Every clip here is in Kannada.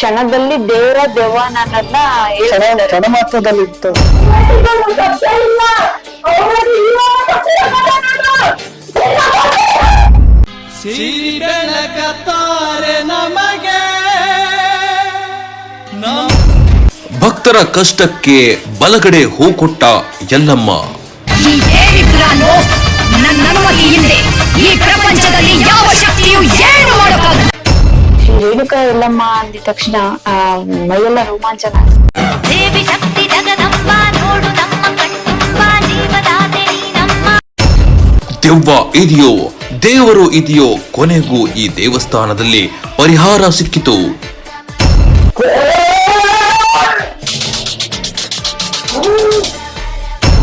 ಕ್ಷಣದಲ್ಲಿ ದೇವರ ದೆವ್ವ ಅನ್ನೋದನ್ನ ಕ್ಷಣ ಹೇಳ್ತಾರೆ. ಇತ್ತು ಸಿರಿ ಬೆಳಕತ್ತಾರೆ ನಮಗೆ ನಮ್ಮ ಭಕ್ತರ ಕಷ್ಟಕ್ಕೆ ಬಲಗಡೆ ಹೂ ಕೊಟ್ಟ ಎಲ್ಲಮ್ಮ ಈ ದೇವಿಗ್ರಹನು ನನ್ನ ಅನುಮತಿ ಇಲ್ಲದೆ ಈ ಪ್ರಪಂಚದಲ್ಲಿ ಯಾವ ಶಕ್ತಿಯು ಏನು ಮಾಡೋಕ್ಕಾಗಲ್ಲ. ರೇಣುಕಾ ಎಲ್ಲಮ್ಮ ಅಂದಿದ ತಕ್ಷಣ ಆ ಮೈಯೆಲ್ಲ ರೋಮಾಂಚನ. ದೇವಿ ಶಕ್ತಿ ಜಗದಂಬ ನೋಡು ನಮ್ಮ ಕಣ್ತುಂಬ ಜೀವದಾತೆ ನಮ್ಮ. ದೆವ್ವ ಇದೆಯೋ ದೇವರು ಇದೆಯೋ ಕೊನೆಗೂ ಈ ದೇವಸ್ಥಾನದಲ್ಲಿ ಪರಿಹಾರ ಸಿಕ್ಕಿತು.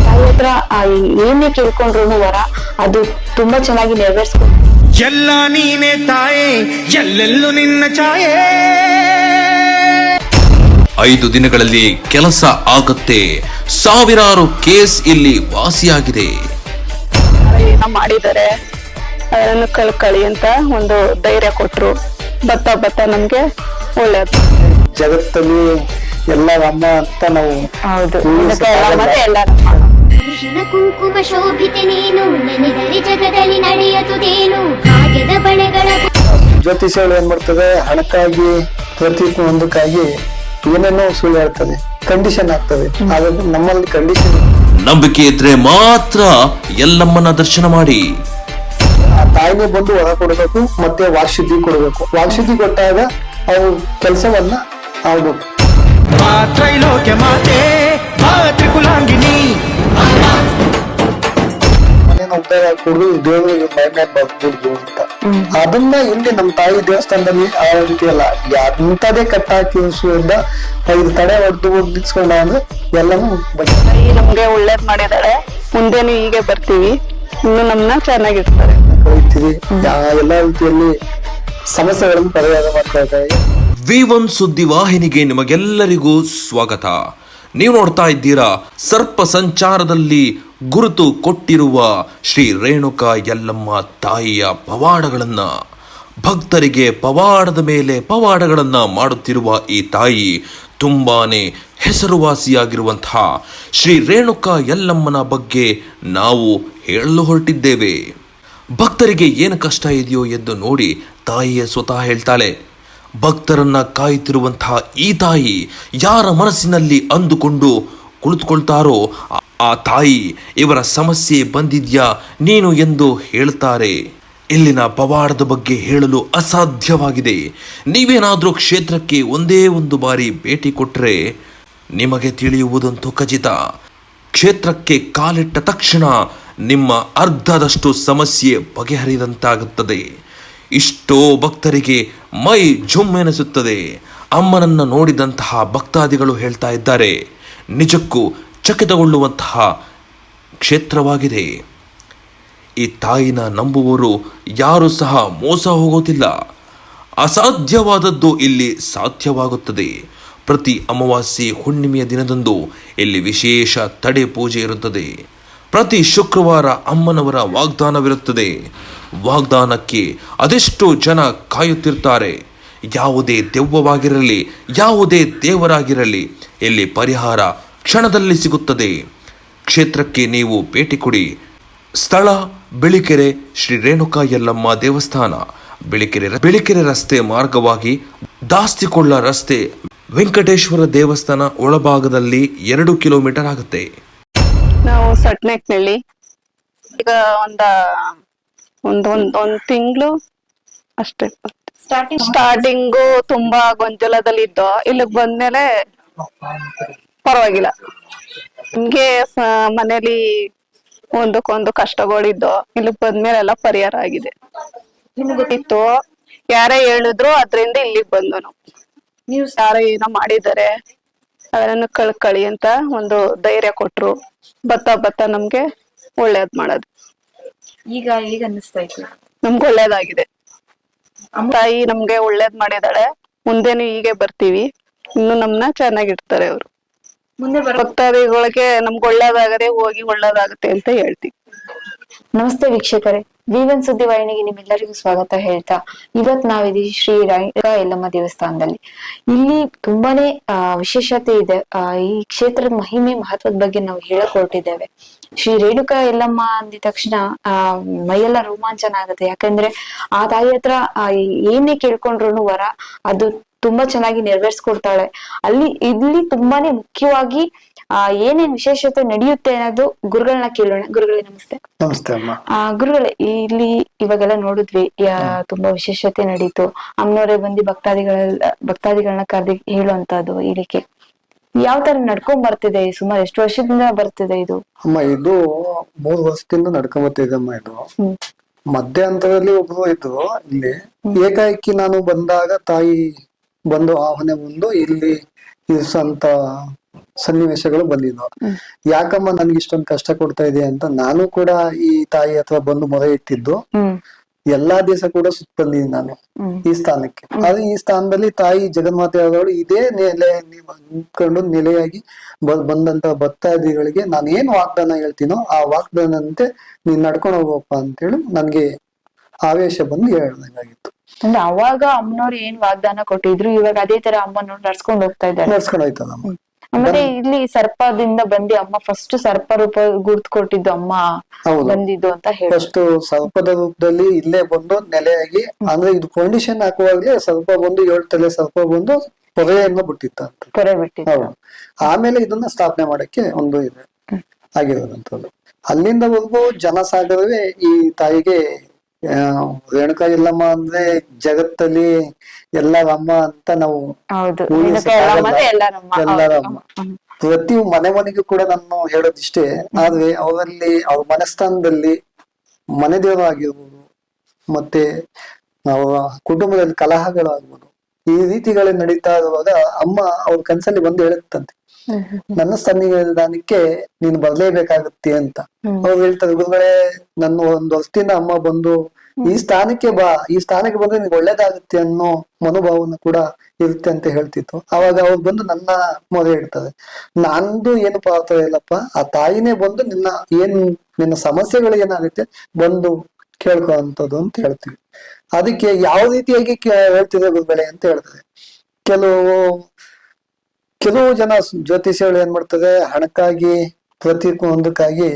ತಾಯಿ ಹತ್ರ ಆ ಏನೇ ಕೇಳ್ಕೊಂಡ್ರು ವರ. ಅದು ತುಂಬಾ ಚೆನ್ನಾಗಿ ನೆರವೇರಿಸ್ಕೊಂಡು ಎಲ್ಲ ನೀನೆ ತಾಯೇ ಎಲ್ಲೆಲ್ಲೂ ನಿನ್ನ ಛಾಯೆ. ಐದು ದಿನಗಳಲ್ಲಿ ಕೆಲಸ ಆಗತ್ತೆ. ಸಾವಿರಾರು ಕೇಸ್ ಇಲ್ಲಿ ವಾಸಿಯಾಗಿದೆ. ಮಾಡಿದರೆ ಮಾಡಿದ್ದಾರೆ. ಅದನ್ನು ಕಳ್ಕಳಿ ಅಂತ ಒಂದು ಧೈರ್ಯ ಕೊಟ್ರು. ಬತ್ತ ಬತ್ತ ನಮ್ಗೆ ಒಳ್ಳೇದು. ಜಗತ್ತಲ್ಲಿ ಎಲ್ಲ ಅಮ್ಮ ಅಂತ ನಾವು ಹೌದು. ಎಲ್ಲ ಅರಿಶಿನ ಕುಂಕುಮ ಶೋಭಿತೆ ನೀನು. ನೆನೆದರೆ ಜಗದಲ್ಲಿ ನಡೆಯದುದೇನು ಭಾಗ್ಯದ ಬಳೆಗಳ ಜ್ಯೋತಿಷಗಳು ಏನ್ ಮಾಡ್ತದೆ? ಹಣಕ್ಕಾಗಿ ಪ್ರತಿ ಒಂದಕ್ಕಾಗಿ ಏನೇನೋ ಸುಳ್ಳು ಹೇಳ್ತದೆ. ಕಂಡೀಷನ್ ಆಗ್ತದೆ. ಹಾಗಾಗಿ ನಮ್ಮಲ್ಲಿ ಕಂಡೀಷನ್ ನಂಬಿಕೆ ಇದ್ರೆ ಮಾತ್ರ ಎಲ್ಲಮ್ಮನ ದರ್ಶನ ಮಾಡಿ. ಆ ತಾಯಿನೇ ಬಂದು ಹೊರ ಕೊಡಬೇಕು ಮತ್ತೆ ವಾಕ್ಶುದ್ಧಿ ಕೊಡಬೇಕು. ವಾಕ್ಶುದ್ಧಿ ಕೊಟ್ಟಾಗ ಅವ್ರು ಕೆಲಸವನ್ನ ಆಗ್ಬೇಕು ಆ ಕುಡಿದು ದೇವರಿಗೆ ಮೈ ಮೇಲೆ ಬರ್ಬಿಡ್ದು ಅಂತ. ಅದನ್ನ ಇಲ್ಲಿ ನಮ್ಮ ತಾಯಿ ದೇವಸ್ಥಾನದಲ್ಲಿ ಆ ರೀತಿ ಅಲ್ಲ. ಎಂತದೇ ಕಟ್ಟಾಕಿ ಸುದ್ದ ಐದು ತಡೆ ಹೊಡೆದು ನಿಲ್ಸ್ಕೊಂಡ ಅಂದ್ರೆ ಎಲ್ಲಾನು ತಾಯಿ ನಮ್ಗೆ ಒಳ್ಳೇದ್ ಮಾಡಿದಾಳೆ. ಮುಂದೆನು ಹೀಗೆ ಬರ್ತೀವಿ. ಇನ್ನು ನಮ್ನ ಚೆನ್ನಾಗಿರ್ತಾರೆ. ಕಳಿತೀವಿ ಎಲ್ಲಾ ರೀತಿಯಲ್ಲಿ ಸಮಸ್ಯೆಗಳನ್ನು ಪರಿಹಾರ ಮಾಡ್ತಾ ಇದ್ದಾರೆ. ವಿ ಒನ್ ಸುದ್ದಿ ವಾಹಿನಿಗೆ ನಿಮಗೆಲ್ಲರಿಗೂ ಸ್ವಾಗತ. ನೀವು ನೋಡ್ತಾ ಇದ್ದೀರಾ ಸರ್ಪ ಸಂಚಾರದಲ್ಲಿ ಗುರುತು ಕೊಟ್ಟಿರುವ ಶ್ರೀ ರೇಣುಕಾ ಯಲ್ಲಮ್ಮ ತಾಯಿಯ ಪವಾಡಗಳನ್ನು, ಭಕ್ತರಿಗೆ ಪವಾಡದ ಮೇಲೆ ಪವಾಡಗಳನ್ನು ಮಾಡುತ್ತಿರುವ ಈ ತಾಯಿ ತುಂಬಾನೇ ಹೆಸರುವಾಸಿಯಾಗಿರುವಂತಹ ಶ್ರೀ ರೇಣುಕಾ ಯಲ್ಲಮ್ಮನ ಬಗ್ಗೆ ನಾವು ಹೇಳಲು ಹೊರಟಿದ್ದೇವೆ. ಭಕ್ತರಿಗೆ ಏನು ಕಷ್ಟ ಇದೆಯೋ ಎಂದು ನೋಡಿ ತಾಯಿಯೇ ಸ್ವತಃ ಹೇಳ್ತಾಳೆ, ಭಕ್ತರನ್ನ ಕಾಯುತ್ತಿರುವಂತಹ ಈ ತಾಯಿ ಯಾರ ಮನಸ್ಸಿನಲ್ಲಿ ಅಂದುಕೊಂಡು ಕುಳಿತುಕೊಳ್ತಾರೋ ಆ- ತಾಯಿ, ಇವರ ಸಮಸ್ಯೆ ಬಂದಿದ್ಯಾ? ನೀನು ಎಂದು ಹೇಳ್ತಾರೆ. ಇಲ್ಲಿನ ಪವಾಡದ ಬಗ್ಗೆ ಹೇಳಲು ಅಸಾಧ್ಯವಾಗಿದೆ. ನೀವೇನಾದರೂ ಕ್ಷೇತ್ರಕ್ಕೆ ಒಂದೇ ಒಂದು ಬಾರಿ ಭೇಟಿ ಕೊಟ್ಟರೆ ನಿಮಗೆ ತಿಳಿಯುವುದಂತೂ ಖಚಿತ. ಕ್ಷೇತ್ರಕ್ಕೆ ಕಾಲಿಟ್ಟ ತಕ್ಷಣ ನಿಮ್ಮ ಅರ್ಧದಷ್ಟು ಸಮಸ್ಯೆ ಬಗೆಹರಿದಂತಾಗುತ್ತದೆ. ಇಷ್ಟೋ ಭಕ್ತರಿಗೆ ಮೈ ಜುಮ್ಮೆನಿಸುತ್ತದೆ ಅಮ್ಮನನ್ನು ನೋಡಿದಂತಹ ಭಕ್ತಾದಿಗಳು ಹೇಳ್ತಾ ಇದ್ದಾರೆ. ನಿಜಕ್ಕೂ ಚಕಿತಗೊಳ್ಳುವಂತಹ ಕ್ಷೇತ್ರವಾಗಿದೆ. ಈ ತಾಯಿನ ನಂಬುವವರು ಯಾರು ಸಹ ಮೋಸ ಹೋಗೋದಿಲ್ಲ. ಅಸಾಧ್ಯವಾದದ್ದು ಇಲ್ಲಿ ಸಾಧ್ಯವಾಗುತ್ತದೆ. ಪ್ರತಿ ಅಮಾವಾಸ್ಯೆ ಹುಣ್ಣಿಮೆಯ ದಿನದಂದು ಇಲ್ಲಿ ವಿಶೇಷ ತಡೆ ಪೂಜೆ ಇರುತ್ತದೆ. ಪ್ರತಿ ಶುಕ್ರವಾರ ಅಮ್ಮನವರ ವಾಗ್ದಾನವಿರುತ್ತದೆ. ವಾಗ್ದಾನಕ್ಕೆ ಅದೆಷ್ಟು ಜನ ಕಾಯುತ್ತಿರ್ತಾರೆ. ಯಾವುದೇ ದೆವ್ವವಾಗಿರಲಿ, ಯಾವುದೇ ದೇವರಾಗಿರಲಿ, ಇಲ್ಲಿ ಪರಿಹಾರ ಕ್ಷಣದಲ್ಲಿ ಸಿಗುತ್ತದೆ. ಕ್ಷೇತ್ರಕ್ಕೆ ನೀವು ಭೇಟಿ ಕೊಡಿ. ಸ್ಥಳ ಬೆಳಿಕೆರೆ ಶ್ರೀ ರೇಣುಕಾ ಯಲ್ಲಮ್ಮ ದೇವಸ್ಥಾನ. ಬೆಳಿಕೆರೆ ಬೆಳಿಕೆರೆ ರಸ್ತೆ ಮಾರ್ಗವಾಗಿ ದಾಸ್ತಿಕೊಳ್ಳ ರಸ್ತೆ ವೆಂಕಟೇಶ್ವರ ದೇವಸ್ಥಾನ ಒಳಭಾಗದಲ್ಲಿ ಎರಡು ಕಿಲೋಮೀಟರ್ ಆಗುತ್ತೆ. ನಾವು ಸಟ್ನೆಕ್ನಳ್ಳಿ ಈಗ ಒಂದ ಒಂದ್ ಒಂದ್ ಒಂದ್ ತಿಂಗಳು ಅಷ್ಟೇ. ಸ್ಟಾರ್ಟಿಂಗು ತುಂಬಾ ಗೊಂಜಲದಲ್ಲಿ ಇದ್ದೋ ಇಲ್ಲಿಗೆ ಬಂದ್ಮೇಲೆ ಪರವಾಗಿಲ್ಲ. ನಿಮ್ಗೆ ಮನೇಲಿ ಒಂದಕ್ಕೊಂದು ಕಷ್ಟಗಳಿದ್ದೋ ಇಲ್ಲಿ ಬಂದ್ಮೇಲೆ ಎಲ್ಲ ಪರಿಹಾರ ಆಗಿದೆ. ಇತ್ತು ಯಾರೇ ಹೇಳಿದ್ರು ಅದ್ರಿಂದ ಇಲ್ಲಿಗ್ ಬಂದು ನಾವು ನೀವು ಸಾರ ಏನೋ ಮಾಡಿದ್ದಾರೆ ಅದನ್ನ ಕಳ್ಕಳಿ ಅಂತ ಒಂದು ಧೈರ್ಯ ಕೊಟ್ರು. ಬತ್ತ ಬತ್ತ ನಮ್ಗೆ ಒಳ್ಳೇದ್ ಮಾಡೋದು. ಈಗ ಈಗ ಅನ್ನಿಸ್ತಾ ಇತ್ತು? ನಮ್ಗೆ ಒಳ್ಳೇದಾಗಿದೆ. ತಾಯಿ ನಮ್ಗೆ ಒಳ್ಳೇದ್ ಮಾಡಿದಾಳೆ ಮುಂದೆನು ಹೀಗೆ ಬರ್ತೀವಿ. ಇನ್ನು ನಮ್ನ ಚೆನ್ನಾಗಿರ್ತಾರೆ ಅವರು. ಮುಂದೆ ಬರೋ ಭಕ್ತಾದಿಗಳಿಗೆ ನಮ್ಗೆ ಒಳ್ಳೇದಾಗದೆ ಹೋಗಿ ಒಳ್ಳೇದಾಗುತ್ತೆ ಅಂತ ಹೇಳ್ತೀವಿ. ನಮಸ್ತೆ ವೀಕ್ಷಕರೇ ವಿವನ್ ಸುದ್ದಿ ವಾಹಿನಿಗೆ ನಿಮ್ಮೆಲ್ಲರಿಗೂ ಸ್ವಾಗತ ಹೇಳ್ತಾ ಇವತ್ ನಾವಿದೀವಿ ಶ್ರೀ ರೇಣುಕಾ ಯಲ್ಲಮ್ಮ ದೇವಸ್ಥಾನದಲ್ಲಿ. ಇಲ್ಲಿ ತುಂಬಾನೇ ಆ, ವಿಶೇಷತೆ ಇದೆ. ಆ, ಈ ಕ್ಷೇತ್ರದ ಮಹಿಮೆ ಮಹತ್ವದ ಬಗ್ಗೆ ನಾವು ಹೇಳಕ್ ಹೊರಟಿದ್ದೇವೆ ಶ್ರೀ ರೇಣುಕಾ ಯಲ್ಲಮ್ಮ ಅಂದಿದ ತಕ್ಷಣ ಆ ಮೈಯೆಲ್ಲ ರೋಮಾಂಚನ ಆಗುತ್ತೆ. ಯಾಕಂದ್ರೆ ಆ ತಾಯಿ ಹತ್ರ ಆ, ಏನೇ ಕೇಳ್ಕೊಂಡ್ರು ವರ ಅದು ತುಂಬಾ ಚೆನ್ನಾಗಿ ನೆರವೇರಿಸ್ಕೊಡ್ತಾಳೆ. ಅಲ್ಲಿ ಇಲ್ಲಿ ತುಂಬಾನೇ ಮುಖ್ಯವಾಗಿ ಆ ಏನೇನ್ ವಿಶೇಷತೆ ನಡೆಯುತ್ತೆ ಅನ್ನೋದು ಗುರುಗಳನ್ನ ಕೇಳೋಣ. ಗುರುಗಳೇ ನಮಸ್ತೆ. ನಮಸ್ತೆ ಅಮ್ಮ. ಆ ಗುರುಗಳೇ ಇಲ್ಲಿ ಇವಾಗೆಲ್ಲ ನೋಡಿದ್ವಿ ತುಂಬಾ ವಿಶೇಷತೆ ನಡೀತು. ಅಮ್ಮನವರೇ ಬಂದು ಭಕ್ತಾದಿಗಳ ಭಕ್ತಾದಿಗಳನ್ನ ಕರೆದಿ ಹೇಳುವಂತದ್ದು ಇಲ್ಲಿಕೆ ಯಾವ ತರ ನಡ್ಕೊಂಡ್ ಬರ್ತಿದೆ ಸುಮಾರು ಎಷ್ಟು ವರ್ಷದಿಂದ ಬರ್ತಿದೆ ಇದು? ಅಮ್ಮ ಇದು ಮೂರು ವರ್ಷದಿಂದ ನಡ್ಕೊಂಡ್ ಬರ್ತಿದೆ ಅಮ್ಮ ಇದು. ಮಧ್ಯ ಹಂತದಲ್ಲಿ ಒಬ್ರು ಇದ್ರು ಇಲ್ಲಿ. ಏಕಾಏಕಿ ನಾನು ಬಂದಾಗ ತಾಯಿ ಬಂದು ಆಹ್ವಾನ ಬಂದು ಇಲ್ಲಿ ಇರ್ಸಂತ ಸನ್ನಿವೇಶಗಳು ಬಂದಿದ್ವು. ಯಾಕಮ್ಮ ನನ್ಗೆ ಇಷ್ಟೊಂದು ಕಷ್ಟ ಕೊಡ್ತಾ ಇದೆ ಅಂತ ನಾನು ಕೂಡ ಈ ತಾಯಿ ಅಥವಾ ಬಂದು ಮೊರೆ ಇಟ್ಟಿದ್ದು. ಎಲ್ಲಾ ದಿವಸ ಕೂಡ ಸುತ್ತ ಬಂದಿದ್ದೀನಿ ನಾನು ಈ ಸ್ಥಾನಕ್ಕೆ. ಆದ್ರೆ ಈ ಸ್ಥಾನದಲ್ಲಿ ತಾಯಿ ಜಗನ್ಮಾತೆ ಆದವಳು ಇದೇ ನೆಲೆ ನಿಂತ್ಕೊಂಡು ನೆಲೆಯಾಗಿ ಬಂದಂತ ಭಕ್ತಾದಿಗಳಿಗೆ ನಾನು ಏನ್ ವಾಗ್ದಾನ ಹೇಳ್ತೀನೋ ಆ ವಾಗ್ದಾನಂತೆ ನೀನ್ ನಡ್ಕೊಂಡು ಹೋಗಪ್ಪ ಅಂತೇಳಿ ನನ್ಗೆ ಆವೇಶ ಬಂದು ಹೇಳ್ದಂಗಾಗಿತ್ತು. ಅಂದ್ರೆ ಅವಾಗ ಅಮ್ಮನವ್ರು ಏನ್ ವಾಗ್ದಾನ ಕೊಟ್ಟಿದ್ರು ಇವಾಗ ಅದೇ ತರ ಅಮ್ಮನ ನಡ್ಸ್ಕೊಂಡು ಹೋಗ್ತಾ ಇದ್ದಾರೆ. ನಡ್ಸ್ಕೊಂಡು ಹೋಯ್ತದಮ್ಮ ಇಲ್ಲಿ ಸರ್ಪದಿಂದ ಬಂದಿ ಅಮ್ಮ ಫಸ್ಟ್ ಸರ್ಪ ರೂಪ ಗುರ್ತು ಕೊಟ್ಟಿದ್ದು ಅಮ್ಮ. ಬಂದಿದ್ದು ಅಂತ ಹೇಳಿ. ಫಸ್ಟ್ ಸರ್ಪದ ರೂಪದಲ್ಲಿ ಇಲ್ಲೇ ಬಂದು ನೆಲೆಯಾಗಿ ಅಂದ್ರೆ ಇದು ಫೌಂಡೇಶನ್ ಹಾಕುವಾಗ್ಲೇ ಸ್ವಲ್ಪ ಬಂದು ಏಳು ತಲೆ ಸ್ವಲ್ಪ ಬಂದು ಪೊರೆಯನ್ನು ಬಿಟ್ಟಿತ್ತ ಪೊರೆ ಬಿಟ್ಟಿತ್ತು. ಆಮೇಲೆ ಇದನ್ನ ಸ್ಥಾಪನೆ ಮಾಡಕ್ಕೆ ಒಂದು ಇದೆ ಆಗಿರೋದಂಥದ್ದು. ಅಲ್ಲಿಂದವರೆಗೂ ಜನಸಾಗರವೇ ಈ ತಾಯಿಗೆ ರೇಣುಕಾ ಇಲ್ಲಮ್ಮ ಅಂದ್ರೆ ಜಗತ್ತಲ್ಲಿ ಎಲ್ಲರ ಅಮ್ಮ ಅಂತ ನಾವು ಎಲ್ಲರಮ್ಮ. ಪ್ರತಿ ಮನೆ ಮನೆಗೂ ಕೂಡ ನಾನು ಹೇಳೋದಿಷ್ಟೇ ಆದ್ರೆ ಅವರಲ್ಲಿ ಅವ್ರ ಮನಸ್ಥಾನದಲ್ಲಿ ಮನೆ ದೇವರು ಆಗಿರ್ಬೋದು ಮತ್ತೆ ಅವರ ಕುಟುಂಬದಲ್ಲಿ ಕಲಹಗಳಾಗ್ಬೋದು ಈ ರೀತಿಗಳು ನಡೀತಾ ಇರುವಾಗ ಅಮ್ಮ ಅವ್ರ ಕನ್ಸಲ್ಲಿ ಬಂದು ಹೇಳುತ್ತಂತೆ. ನನ್ನ ಸನ್ನಿಧಾನಕ್ಕೆ ನೀನು ಬರ್ಲೇಬೇಕಾಗುತ್ತೆ ಅಂತ. ಅವ್ರು ಹೇಳ್ತಾರೆ ಗುರುಗಳೇ ನನ್ನ ಒಂದು ವರ್ಷದಿಂದ ಅಮ್ಮ ಬಂದು ಈ ಸ್ಥಾನಕ್ಕೆ ಬಾ ಈ ಸ್ಥಾನಕ್ಕೆ ಬಂದ್ರೆ ನಿನ್ಗೆ ಒಳ್ಳೇದಾಗುತ್ತೆ ಅನ್ನೋ ಮನೋಭಾವನ ಕೂಡ ಇರುತ್ತೆ ಅಂತ ಹೇಳ್ತಿತ್ತು. ಅವಾಗ ಅವ್ರು ಬಂದು ನನ್ನ ಮೊರೆ ಇಡ್ತಾರೆ. ನಂದು ಏನು ಪಾತ್ರ ಇಲ್ಲಪ್ಪ ಆ ತಾಯಿನೇ ಬಂದು ನಿನ್ನ ಏನ್ ನಿನ್ನ ಸಮಸ್ಯೆಗಳು ಏನಾಗುತ್ತೆ ಬಂದು ಕೇಳ್ಕೊ ಅಂತದ್ದು ಅಂತ ಹೇಳ್ತೀವಿ. ಅದಕ್ಕೆ ಯಾವ ರೀತಿಯಾಗಿ ಕೇ- ಹೇಳ್ತಿದೆ ಗುರುಗಳೇ ಅಂತ ಹೇಳ್ತಾರೆ. ಕೆಲವು ಕೆಲವು ಜನ ಜ್ಯೋತಿಷಿಗಳು ಏನ್ ಮಾಡ್ತದೆ ಹಣಕ್ಕಾಗಿ ಪ್ರತಿ ಒಂದಕ್ಕಾಗಿ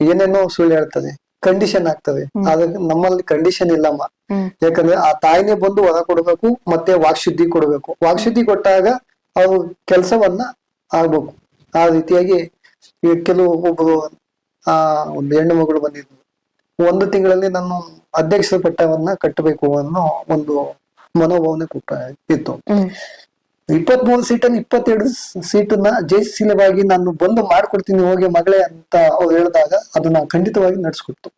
ಏನೇನೋ ಸುಳ್ಳು ಹೇಳ್ತದೆ ಕಂಡೀಷನ್ ಆಗ್ತದೆ. ಆದ್ರೆ ನಮ್ಮಲ್ಲಿ ಕಂಡೀಷನ್ ಇಲ್ಲಮ್ಮ ಯಾಕಂದ್ರೆ ಆ ತಾಯಿನೇ ಬಂದು ಹೊರ ಕೊಡ್ಬೇಕು ಮತ್ತೆ ವಾಕ್ಶುದ್ಧಿ ಕೊಡ್ಬೇಕು. ವಾಕ್ಶುದ್ಧಿ ಕೊಟ್ಟಾಗ ಅವ್ರು ಕೆಲಸವನ್ನ ಆಗ್ಬೇಕು. ಆ ರೀತಿಯಾಗಿ ಕೆಲವು ಒಬ್ಬರು ಆ ಒಂದು ಹೆಣ್ಣು ಮಗಳು ಬಂದಿದ್ರು ಒಂದು ತಿಂಗಳಲ್ಲಿ ನಾನು ಅಧ್ಯಕ್ಷರ ಪಟ್ಟವನ್ನ ಕಟ್ಟಬೇಕು ಅನ್ನೋ ಒಂದು ಮನೋಭಾವನೆ ಕೊಟ್ಟ ಇತ್ತು. ಇಪ್ಪತ್ತ್ ಮೂರು ಸೀಟಲ್ಲಿ ಇಪ್ಪತ್ತೆರಡು ಸೀಟನ್ನ ಜಯಶೀಲವಾಗಿ ನಾನು ಬಂದು ಮಾಡ್ಕೊಡ್ತೀನಿ ಹೋಗಿ ಮಗಳೇ ಅಂತ ಅವ್ರು ಹೇಳಿದಾಗ ಅದನ್ನ ಖಂಡಿತವಾಗಿ ನಡ್ಸ್ಕೊಡ್ತು.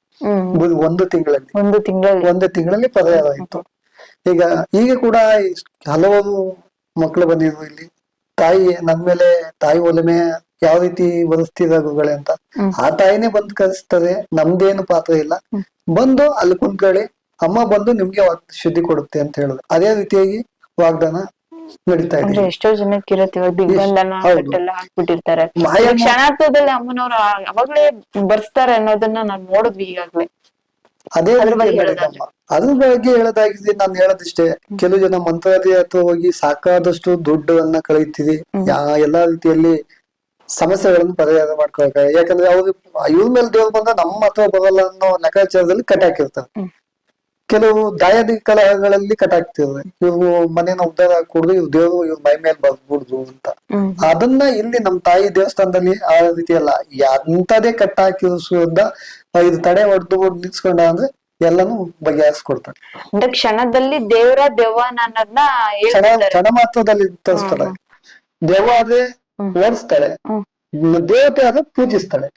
ಒಂದು- ತಿಂಗಳಲ್ಲಿ. ಒಂದು ತಿಂಗಳಲ್ಲಿ. ಒಂದು ತಿಂಗಳಲ್ಲಿ ಪರಿಹಾರ ಆಯ್ತು ಈಗ ಈಗ ಕೂಡ ಹಲವಾರು ಮಕ್ಕಳು ಬಂದಿದ್ರು ಇಲ್ಲಿ. ತಾಯಿ ನನ್ ಮೇಲೆ ತಾಯಿ ಒಲಮೆ ಯಾವ ರೀತಿ ಬರೆಸ್ತಿದಾಗುಗಳೇ ಅಂತ. ಆ ತಾಯಿನೇ ಬಂದು ಕಲಿಸ್ತದೆ ನಮ್ದೇನು ಪಾತ್ರ ಇಲ್ಲ. ಬಂದು ಅಲ್ಲಿ ಕುಂತ್ಕೊಳ್ಳಿ ಅಮ್ಮ ಬಂದು ನಿಮ್ಗೆ ಶುದ್ಧಿ ಕೊಡುತ್ತೆ ಅಂತ ಹೇಳಿದ್ರು. ಅದೇ ರೀತಿಯಾಗಿ ವಾಗ್ದಾನ ನಡೀತಾ ಇದೆ. ಎಷ್ಟೋ ಜನಕ್ಕೆ ಇರತ್ತೆ ಇವಾಗ ದಿಗ್ಬಂಧನ ಹೌದು. ಕಟ್ಟೆಲ್ಲ ಹಾಕ್ಬಿಟ್ಟಿರ್ತಾರೆ. ಕ್ಷಣಾರ್ಥದಲ್ಲಿ ಅಮ್ಮನವ್ರು ಅವಾಗ್ಲೇ ಬರ್ಸ್ತಾರೆ ಅನ್ನೋದನ್ನ ನಾವ್ ನೋಡಿದ್ವಿ ಈಗಾಗ್ಲೇ. ಅದೇ ಅದ್ರ ಬಗ್ಗೆ ಹೇಳೋದಾಗಿದೆ ನಾನು ಹೇಳೋದಿಷ್ಟೇ ಕೆಲವು ಜನ ಮಂತ್ರಾಲಯ ಹತ್ರ ಹೋಗಿ ಸಾಕಾದಷ್ಟು ದುಡ್ಡನ್ನ ಕಳೀತೀವಿ ಯಾ ಎಲ್ಲಾ ರೀತಿಯಲ್ಲಿ ಸಮಸ್ಯೆಗಳನ್ನು ಪರಿಹಾರ ಮಾಡ್ಕೊಳ್ತಾರೆ ಯಾಕಂದ್ರೆ ಅವ್ರು ಇವ್ರ ಮೇಲೆ ದೇವ್ರು ಬಂದ ನಮ್ಮ ಹತ್ರ ಬರಲ್ಲ ಅನ್ನೋ ಲೆಕ್ಕಾಚಾರದಲ್ಲಿ ಕಟ್ ಹಾಕಿರ್ತಾರೆ ಕೆಲವು ದಾಯಾದಿ ಕಲಹಗಳಲ್ಲಿ ಕಟ್ ಇವ ಇವ್ರು ಮನೇನ ಉದ್ದಾರ ಕೊಡುದು ಇವ್ರು ದೇವ್ರು ಇವ್ರ ಮೈ ಮೇಲೆ ಬರ್ಬಿಡುದು ಅಂತ. ಅದನ್ನ ಇಲ್ಲಿ ನಮ್ ತಾಯಿ ದೇವಸ್ಥಾನದಲ್ಲಿ ಆ ರೀತಿ ಅಲ್ಲ. ಎಂತದೇ ಕಟ್ ಹಾಕಿಸುವುದ ಇದು ತಡೆ ಹೊಡೆದು ನಿಲ್ಸ್ಕೊಂಡ ಅಂದ್ರೆ ಎಲ್ಲಾನು ಬಗೆಹರಿಸ್ಕೊಡ್ತಾರೆ. ಅಂದ್ರೆ ಕ್ಷಣದಲ್ಲಿ ದೇವರ ದೆವ್ವನ ಅನ್ನೋದನ್ನ ಕ್ಷಣ ಮಾತ್ರದಲ್ಲಿ ತೋರಿಸ್ತಾಳೆ ದೇವ ಆದ್ರೆ ಓಡಿಸ್ತಾಳೆ. ದೇವತೆ ಆದ್ರೆ ಪೂಜಿಸ್ತಾಳೆ.